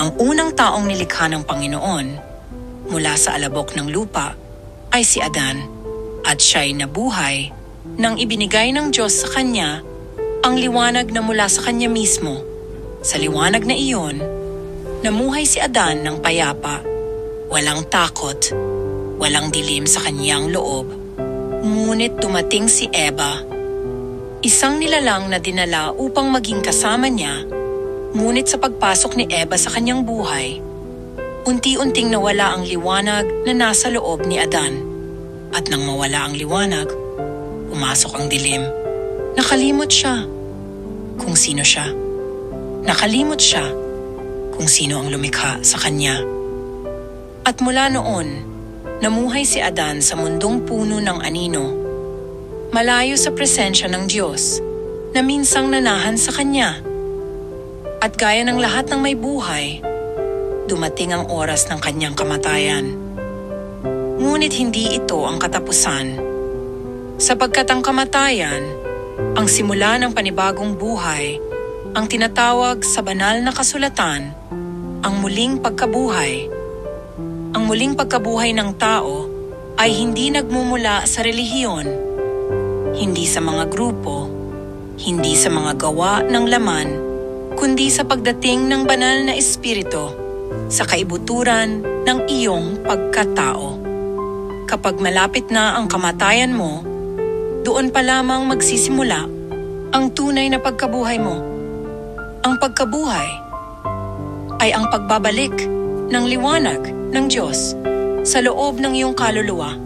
Ang unang taong nilikha ng Panginoon mula sa alabok ng lupa ay si Adan at siya'y nabuhay nang ibinigay ng Diyos sa kanya ang liwanag na mula sa kanya mismo. Sa liwanag na iyon, namuhay si Adan ng payapa, walang takot, walang dilim sa kanyang loob. Ngunit dumating si Eva, isang nilalang na dinala upang maging kasama niya, ngunit sa pagpasok ni Eva sa kanyang buhay, unti-unting nawala ang liwanag na nasa loob ni Adan. At nang mawala ang liwanag, pumasok ang dilim. Nakalimot siya kung sino siya. Nakalimot siya kung sino ang lumikha sa kanya. At mula noon, namuhay si Adan sa mundong puno ng anino, malayo sa presensya ng Diyos, na minsang nanahan sa kanya. At gaya ng lahat ng may buhay, dumating ang oras ng kanyang kamatayan. Ngunit hindi ito ang katapusan. Sapagkat ang kamatayan, ang simula ng panibagong buhay, ang tinatawag sa banal na kasulatan, ang muling pagkabuhay. Ang muling pagkabuhay ng tao ay hindi nagmumula sa relihiyon, hindi sa mga grupo, hindi sa mga gawa ng laman, kundi sa pagdating ng banal na espiritu sa kaibuturan ng iyong pagkatao. Kapag malapit na ang kamatayan mo, doon pa lamang magsisimula ang tunay na pagkabuhay mo. Ang pagkabuhay ay ang pagbabalik ng liwanag ng Diyos sa loob ng iyong kaluluwa